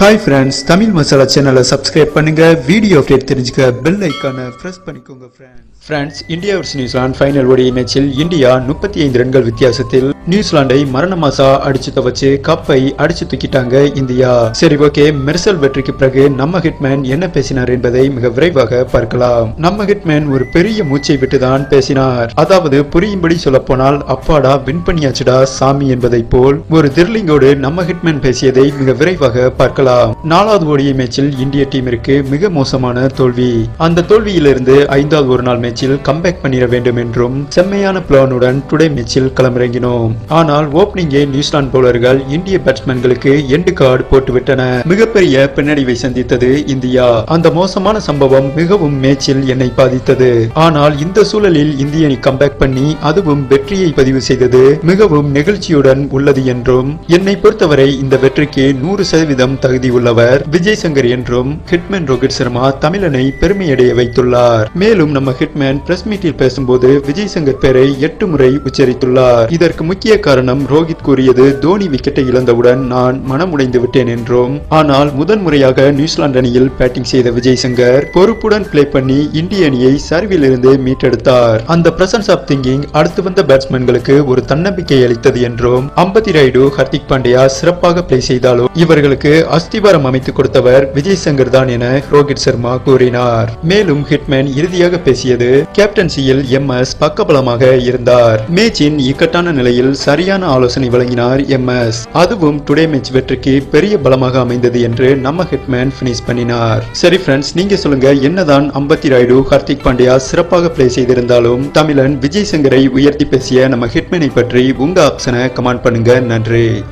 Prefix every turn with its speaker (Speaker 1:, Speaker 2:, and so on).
Speaker 1: Hi friends Tamil masala சேனலை subscribe பண்ணுங்க. Video update தெரிஞ்சுக்க பெல் ஐக்கானை ப்ரெஸ் பண்ணிக்கோங்க friends friends India versus New Zealand final ஓடிய மேட்சில் இந்தியா முப்பத்தி ஐந்து ரன்கள் வித்தியாசத்தில் நியூசிலாந்தை மரண மாசா அடிச்சு துவச்சு கப்பை அடிச்சு தூக்கிட்டாங்க இந்தியா. சரி ஓகே. மெர்சல் வெற்றிக்கு பிறகு நம்ம ஹிட்மேன் என்ன பேசினார் என்பதை மிக விரைவாக பார்க்கலாம். நம்ம ஹிட்மேன் ஒரு பெரிய மூச்சை விட்டுதான் பேசினார். அதாவது புரியும்படி சொல்ல போனால் அப்பாடா வின் பண்ணியாச்சுடா சாமி என்பதை போல் ஒரு திர்லிங்கோடு நம்ம ஹிட்மேன் பேசியதை மிக விரைவாக பார்க்கலாம். நாலாவது ஓடிய மேட்சில் இந்திய டீமிற்கு மிக மோசமான தோல்வி. அந்த தோல்வியிலிருந்து ஐந்தாவது ஒரு நாள் மேட்சில் கம்பேக் பண்ணிட வேண்டும் என்றும் செம்மையான பிளானுடன் டுடே மேட்சில் களமிறங்கினோம். ஆனால் ஓப்பனிங்கே நியூசிலாந்து பவுலர்கள் இந்திய பேட்ஸ்மேன்களுக்கு எண்டு கார்டு போட்டுவிட்டன. மிகப்பெரிய பின்னடைவை சந்தித்தது இந்தியா. அந்த மோசமான சம்பவம் மிகவும் மேட்சில் என்னை பாதித்தது. ஆனால் இந்த சூழலில் இந்திய அணி கம்பேக் பண்ணி அதுவும் வெற்றியை பதிவு செய்தது மிகவும் நெகிழ்ச்சியுடன் உள்ளது என்றும் என்னை பொறுத்தவரை இந்த வெற்றிக்கு நூறு சதவீதம் தகுதி உள்ளவர் விஜய் சங்கர் என்றும் ஹிட்மேன் ரோஹித் சர்மா தமிழனை பெருமையடைய வைத்துள்ளார். மேலும் நம்ம ஹிட்மேன் பிரஸ் மீட்டில் பேசும்போது விஜய் சங்கர் பெயரை எட்டு முறை உச்சரித்துள்ளார். இதற்கு முக்கிய முக்கிய காரணம் ரோஹித் கூறியது தோனி விக்கெட்டை இழந்தவுடன் நான் மனமுடைந்து விட்டேன் என்றும். ஆனால் முதன் முறையாக நியூசிலாந்து அணியில் பேட்டிங் செய்த விஜய் சங்கர் பொறுப்புடன் பிளே பண்ணி இந்திய அணியை சரிவில் இருந்து மீட்டெடுத்தார். அந்த பிரசன்ஸ் ஆஃப் திங்கிங் அடுத்து வந்த பேட்ஸ்மேன்களுக்கு ஒரு தன்னம்பிக்கை அளித்தது என்றும் அம்பதி ரைடு ஹர்திக் பாண்டியா சிறப்பாக பிளே செய்தாலும் இவர்களுக்கு அஸ்திவாரம் அமைத்து கொடுத்தவர் விஜய் சங்கர் தான் என ரோஹித் சர்மா கூறினார். மேலும் ஹிட்மேன் இறுதியாக பேசியது கேப்டன்சியில் எம் எஸ் பக்கபலமாக இருந்தார். மேட்சின் இக்கட்டான நிலையில் சரியான ஆலோசனை வழங்கினார் எம் எஸ். அதுவும் டுடே மேட்ச் வெற்றிக்கு பெரிய பலமாக அமைந்தது என்று நம்ம ஹிட்மேன் பினிஷ் பண்ணினார். சரி ஃப்ரெண்ட்ஸ் நீங்க சொல்லுங்க என்னதான் அம்பத்தி ராய்டு ஹர்திக் பாண்டியா சிறப்பாக பிளே செய்திருந்தாலும் தமிழன் விஜய் சங்கரை உயர்த்தி பேசிய நம்ம ஹிட்மேனை பற்றி உங்க ஆப்ஷனை கமெண்ட் பண்ணுங்க. நன்றி.